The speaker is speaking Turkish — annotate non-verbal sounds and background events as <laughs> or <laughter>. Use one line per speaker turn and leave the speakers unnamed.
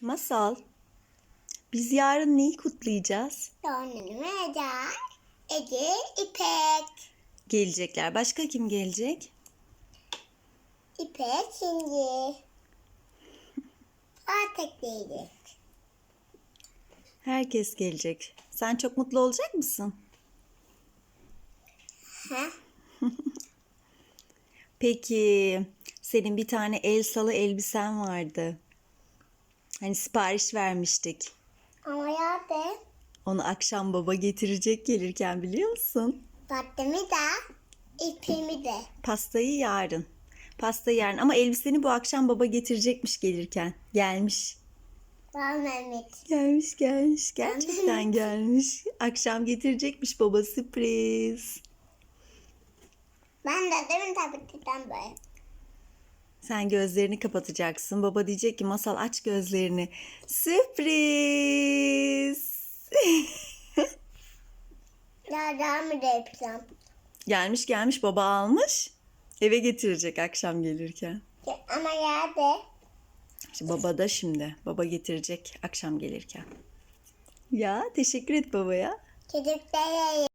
Masal. Biz yarın neyi kutlayacağız?
Doğum Eda, Ece, İpek.
Gelecekler. Başka kim gelecek?
İpek şimdi. <laughs> Artık değiliz.
Herkes gelecek. Sen çok mutlu olacak mısın?
Ha? <laughs>
Peki senin bir tane el salı elbisen vardı. Hani sipariş vermiştik.
Ama nerede?
Onu akşam baba getirecek gelirken biliyor musun?
Battımı da, ipimi de.
Pastayı yarın. Pastayı yarın ama elbiseni bu akşam baba getirecekmiş gelirken. Gelmiş.
Var Mehmet.
Gelmiş gelmiş. Gerçekten gelmiş. Akşam getirecekmiş baba sürpriz.
Ben de demin tabletten böyle.
Sen gözlerini kapatacaksın. Baba diyecek ki masal aç gözlerini. Sürpriz. <laughs>
Devam da yapacağım.
gelmiş gelmiş baba almış. Eve getirecek akşam gelirken.
Ama nerede?
İşte baba da şimdi. Baba getirecek akşam gelirken. Ya teşekkür et babaya.
Çocuklara